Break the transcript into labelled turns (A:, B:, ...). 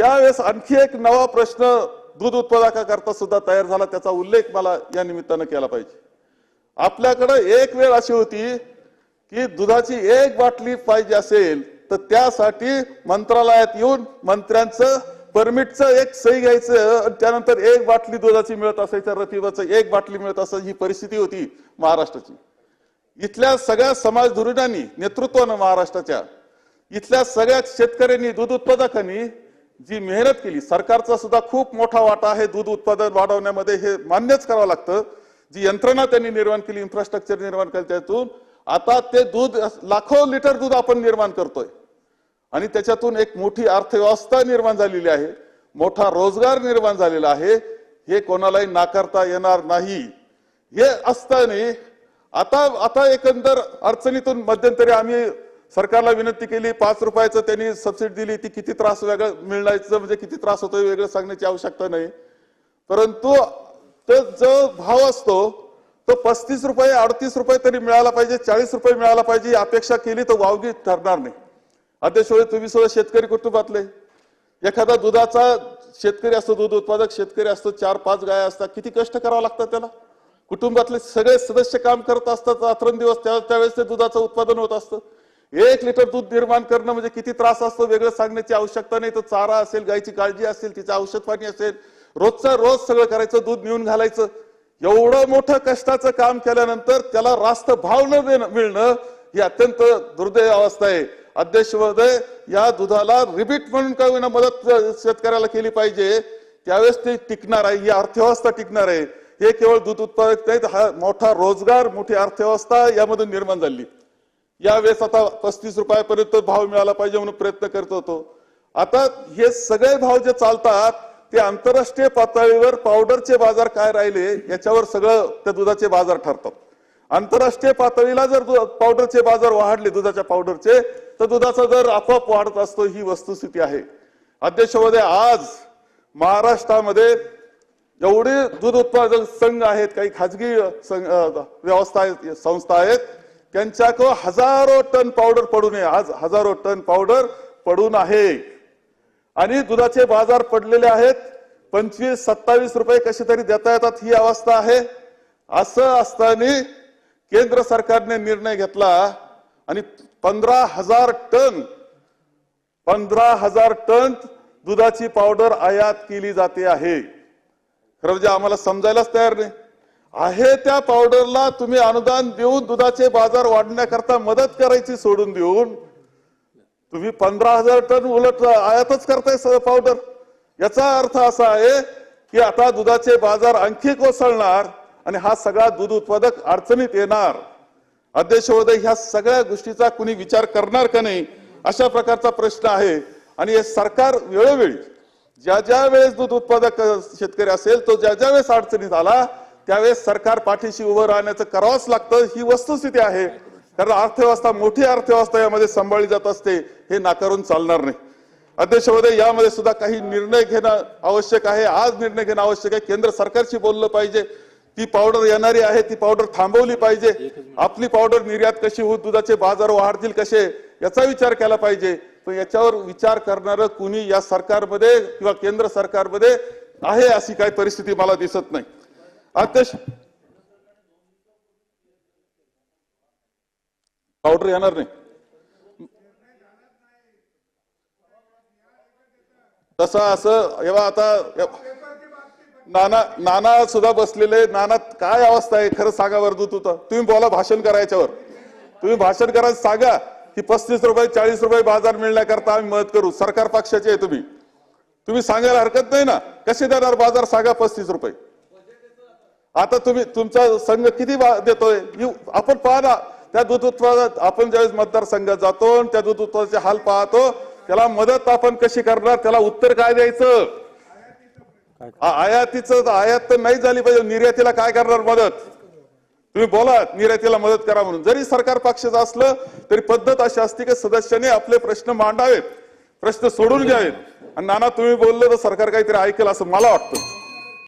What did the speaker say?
A: यावेळेस आणखी एक नवा प्रश्न दूध उत्पादकाकरता सुद्धा तयार झाला त्याचा उल्लेख मला या निमित्तानं केला पाहिजे. आपल्याकडे एक वेळ अशी होती की दुधाची एक बाटली पाहिजे असेल तर त्यासाठी मंत्रालयात येऊन मंत्र्यांचं परमिटचं एक सही घ्यायचं आणि त्यानंतर एक बाटली दुधाची मिळत असायचं रतिबाचं एक बाटली मिळत असायची ही परिस्थिती होती महाराष्ट्राची. इथल्या सगळ्या समाज धुरीणांनी नेतृत्वानं महाराष्ट्राच्या इथल्या सगळ्या शेतकऱ्यांनी दूध उत्पादकांनी जी मेहनत केली सरकारचा सुद्धा खूप मोठा वाटा आहे दूध उत्पादन वाढवण्यामध्ये हे मान्यच करावं लागतं. जी यंत्रणा त्यांनी निर्माण केली इन्फ्रास्ट्रक्चर निर्माण केलं त्यातून आता ते दूध लाखो लिटर दूध आपण निर्माण करतोय. आणि त्याच्यातून एक मोठी अर्थव्यवस्था निर्माण झालेली आहे मोठा रोजगार निर्माण झालेला आहे. हे कोणालाही नाकारता येणार नाही. हे असताना आता आता एकंदर अडचणीतून मध्यंतरी आम्ही सरकारला विनंती केली पाच रुपयाचं त्यांनी सबसिडी दिली ती किती त्रास वेगळं मिळण्याचं म्हणजे किती त्रास होतोय वेगळं सांगण्याची आवश्यकता नाही. परंतु तो जो भाव असतो तो पस्तीस रुपये अडतीस रुपये तरी मिळाला पाहिजे चाळीस रुपये मिळाला पाहिजे अपेक्षा केली तर वावगी ठरणार नाही. अध्यक्ष तुम्ही सुद्धा शेतकरी कुटुंबातले. एखादा दुधाचा शेतकरी असतो दूध उत्पादक शेतकरी असतो चार पाच गाय असतात किती कष्ट करावं लागतं त्याला? कुटुंबातले सगळे सदस्य काम करत असतात रात्रंदिवस त्या त्यावेळेस ते दुधाचं उत्पादन होत असतं. एक लिटर दूध निर्माण करणं म्हणजे किती त्रास असतो वेगळं सांगण्याची आवश्यकता नाही. तर चारा असेल गायची काळजी असेल तिचं औषध पाणी असेल रोजचा रोज सगळं करायचं दूध नेऊन घालायचं. एवढं मोठं कष्टाचं काम केल्यानंतर त्याला रास्त भाव न देणं मिळणं ही अत्यंत दुर्दैव अवस्था आहे. अध्यक्ष महोदय या दुधाला रिबीट म्हणून का होईना मदत शेतकऱ्याला केली पाहिजे त्यावेळेस ते टिकणार आहे ही अर्थव्यवस्था टिकणार आहे. हे केवळ दूध उत्पादक नाहीत हा मोठा रोजगार मोठी अर्थव्यवस्था यामधून निर्माण झाली. यावेळेस आता पस्तीस रुपयापर्यंत भाव मिळाला पाहिजे म्हणून प्रयत्न करत होतो. आता हे सगळे भाव जे चालतात ते आंतरराष्ट्रीय पातळीवर पावडरचे बाजार काय राहिले याच्यावर सगळं त्या दुधाचे बाजार ठरतात. आंतरराष्ट्रीय पातळीला जर पावडरचे बाजार वाढले दुधाच्या पावडरचे तर दुधाचा दर आपोआप वाढत असतो ही वस्तुस्थिती आहे. अध्यक्ष महोदय आज महाराष्ट्रामध्ये एवढे दूध उत्पादक संघ आहेत काही खाजगी संघ व्यवस्था आहेत संस्था आहेत त्यांच्याकडं हजारो टन पावडर पडून आहे. आज हजारो टन पावडर पडून आहे. आणि दुधाचे बाजार पडलेले आहेत. पंचवीस सत्तावीस रुपये कसे तरी देता येतात ही अवस्था आहे. असं असताना केंद्र सरकारने निर्णय घेतला आणि पंधरा हजार टन पंधरा हजार टन दुधाची पावडर आयात केली जाते आहे. खरं म्हणजे आम्हाला समजायलाच तयार नाही. आहे त्या पावडरला तुम्ही अनुदान देऊन दुधाचे बाजार वाढण्याकरता मदत करायची सोडून देऊन तुम्ही पंधरा हजार टन उलट आयातच करताय पावडर याचा अर्थ असा आहे की आता दुधाचे बाजार आणखी कोसळणार आणि हा सगळा दूध उत्पादक अडचणीत येणार. अध्यक्ष महोदय ह्या सगळ्या गोष्टीचा कुणी विचार करणार का नाही अशा प्रकारचा प्रश्न आहे. आणि हे सरकार वेळोवेळी ज्या ज्या वेळेस दूध उत्पादक शेतकरी असेल तो ज्या ज्या वेळेस अडचणीत आला त्यावेळेस सरकार पाठीशी उभं राहण्याचं करावंच लागतं ही वस्तुस्थिती आहे. कारण अर्थव्यवस्था मोठी अर्थव्यवस्था यामध्ये सांभाळली जात असते हे नाकारून चालणार नाही. अध्यक्ष महोदय यामध्ये सुद्धा काही निर्णय घेणं आवश्यक आहे आज निर्णय घेणं आवश्यक आहे. केंद्र सरकारशी बोललं पाहिजे ती पावडर येणारी आहे ती पावडर थांबवली पाहिजे. आपली पावडर निर्यात कशी होत दुधाचे बाजार वाढतील कसे याचा विचार केला पाहिजे. पण याच्यावर विचार करणारं कुणी या सरकारमध्ये किंवा केंद्र सरकारमध्ये आहे अशी काही परिस्थिती मला दिसत नाही. आकाश. पावडर येणार नाही. तसं असं एव्हा आता नाना नाना सुद्धा बसलेले नाना काय अवस्था आहे? खरं सांगा बरं दूध तुम्ही बोला भाषण करायच्यावर तुम्ही भाषण करा सांगा की पस्तीस रुपये चाळीस रुपये बाजार मिळण्याकरता आम्ही मदत करू. सरकार पक्षाचे आहे तुम्ही. तुम्ही सांगायला हरकत नाही ना. कसे देणार बाजार? सांगा पस्तीस रुपये. आता तुम्ही तुमचा संघ किती देतोय? आपण पहा ना त्या दूध आपण ज्यावेळेस मतदारसंघात जातो आणि त्या दूध उत्पादनाचे हाल पाहतो त्याला मदत आपण कशी करणार? त्याला उत्तर काय द्यायचं? आयातीच आयात तर नाही झाली पाहिजे. निर्यातीला काय करणार मदत? तुम्ही बोला निर्यातीला मदत करा म्हणून. जरी सरकार पक्षाचं असलं तरी पद्धत अशी असते की सदस्याने आपले प्रश्न मांडावेत प्रश्न सोडून घ्यावेत. आणि नाना तुम्ही बोललं तर सरकार काहीतरी ऐकेल असं मला वाटतं.